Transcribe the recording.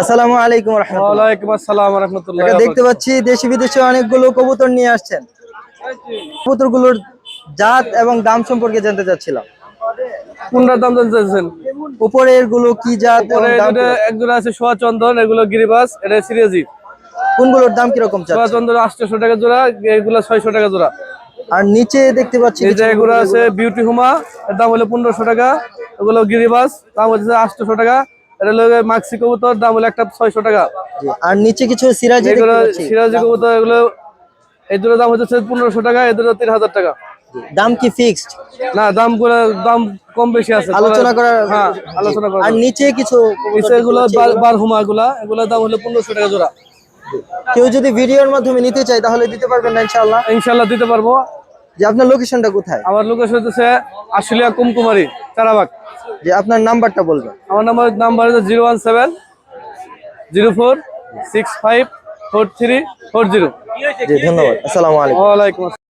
আসসালামু আলাইকুম রহমতুল্লাহ। ওয়ালাইকুম আসসালাম রহমতুল্লাহ দেখতে পাচ্ছি দেশি বিদেশি অনেকগুলো কবুতর নিয়ে আসছেন। কবুতরগুলোর জাত এবং দাম সম্পর্কে জানতে চাচ্ছিলাম। কোনটার দাম জানতে চাইছেন উপরেরগুলো কি জাত কীরকম? আছে সোয়া চন্দন এগুলো গিরিবাস এটা সিরিয়াজি। কোনগুলোর দাম কীরকম সোয়া চন্দন আটশো টাকা জোড়া এগুলো ছয়শো টাকা জোড়া। আর নিচে দেখতে পাচ্ছি এই এগুলো আছে বিউটি হুমা এর দাম হলো পনেরোশো টাকা এগুলো গিরিবাস দাম হচ্ছে আটশোশো টাকা। এটা মাক্সি কবুতর দাম হলো একটা ছয়শো টাকা। আর নিচে কিছু সিরাজি এগুলো সিরাজি কবুতর এগুলো এই দুটো দাম হচ্ছে পনেরোশো টাকা এই দুটো তিন হাজার টাকা। দাম কি ফিক্সড না দামগুলো দাম কম বেশি আছে। আলোচনা করার হ্যাঁ আলোচনা করা। আর নিচে কিছু নিচে এগুলো বার- বার হুমা এগুলা দাম হলো পনেরোশো টাকা জোড়া। কেউ যদি ভিডিওর মাধ্যমে নিতে চায় তাহলে দিতে পারবেন না ইনশাআল্লাহ। ইনশাল্লাহ দিতে পারব। যে আপনার লোকেশনটা কোথায়? আমার লোকেশন হচ্ছে আশুলিয়া কুমকুমারী চারাবাগ। যে আপনার নাম্বারটা বলবেন। আমার নাম্বার নাম্বার হচ্ছে zero one seven zero four six five four three four zero. জি ধন্যবাদ। আসসালামু আলাইকুম। ওয়ালাইকুম আসসালাম।